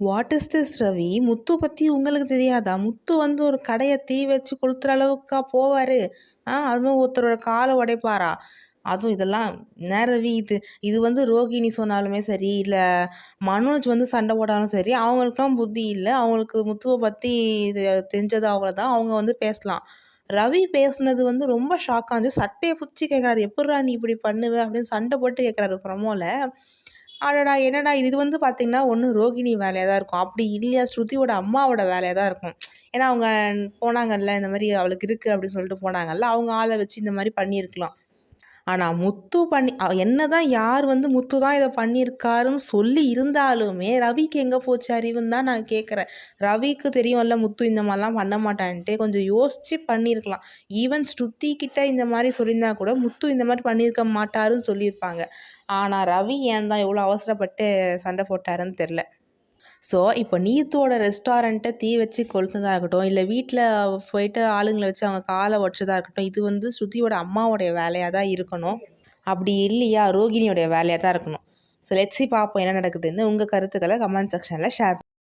What is this Ravi Muthu பற்றி உங்களுக்கு தெரியாதா? முத்து வந்து ஒரு கடையை தீ வச்சு கொளுத்துற அளவுக்கா போவார். ஆ அதுவும் ஒருத்தரோட காலை உடைப்பாரா? அதுவும் இதெல்லாம் நேரவி இது? இது வந்து ரோகிணி சொன்னாலுமே சரி இல்லை மனோஜ் வந்து சண்டை போட்டாலும் சரி அவங்களுக்குலாம் புத்தி இல்லை. அவங்களுக்கு முத்துவை பற்றி இது தெரிஞ்சது அவ்வளோதான் அவங்க வந்து பேசலாம். ரவி பேசுனது வந்து ரொம்ப ஷாக்காக இருந்துச்சு. சட்டையை பிடிச்சி கேட்குறாரு எப்பட்றா நீ இப்படி பண்ணுவேன் அப்படின்னு சண்டை போட்டு கேட்குறாரு ப்ரமோல ஆடடா என்னடா இது? இது வந்து பார்த்தீங்கன்னா ஒன்று ரோகிணி வேலையாக தான் இருக்கும். அப்படி இல்லையா? ஸ்ருதியோட அம்மாவோட வேலையாக தான் இருக்கும். ஏன்னா அவங்க போனாங்கல்ல இந்த மாதிரி அவளுக்கு இருக்குது அப்படின்னு சொல்லிட்டு போனாங்கல்ல அவங்க ஆளை வச்சு இந்த மாதிரி பண்ணியிருக்கலாம். ஆனால் முத்து பண்ணி என்ன தான் யார் வந்து முத்து தான் இதை பண்ணியிருக்காருன்னு சொல்லி இருந்தாலுமே ரவிக்கு எங்கே போச்சு அறிவுன்னு தான் நான் கேட்குறேன் ரவிக்கு தெரியும்ல முத்து இந்த மாதிரிலாம் பண்ண மாட்டான்ட்டு கொஞ்சம் யோசித்து பண்ணியிருக்கலாம். ஈவன் ஸ்ருதி கிட்ட இந்த மாதிரி சொல்லியிருந்தா கூட முத்து இந்த மாதிரி பண்ணியிருக்க மாட்டாருன்னு சொல்லியிருப்பாங்க. ஆனால் ரவி ஏன் தான் எவ்வளோ அவசரப்பட்டு சண்டை போட்டாருன்னு தெரில ஸோ இப்போ நீத்தோட ரெஸ்டாரண்ட்டை தீ வச்சு கொளுத்துனதாக இருக்கட்டும் இல்லை வீட்டில் போயிட்டு ஆளுங்களை வச்சு அவங்க காலை உடச்சதாக இருக்கட்டும் இது வந்து ஸ்ருதியோட அம்மாவோடைய வேலையாக தான் இருக்கணும். அப்படி இல்லையா? ரோகிணியோடைய வேலையாக தான் இருக்கணும் ஸோ லெட்ஸி பார்ப்போம் என்ன நடக்குதுன்னு உங்கள் கருத்துக்களை கமெண்ட் செக்ஷனில் ஷேர்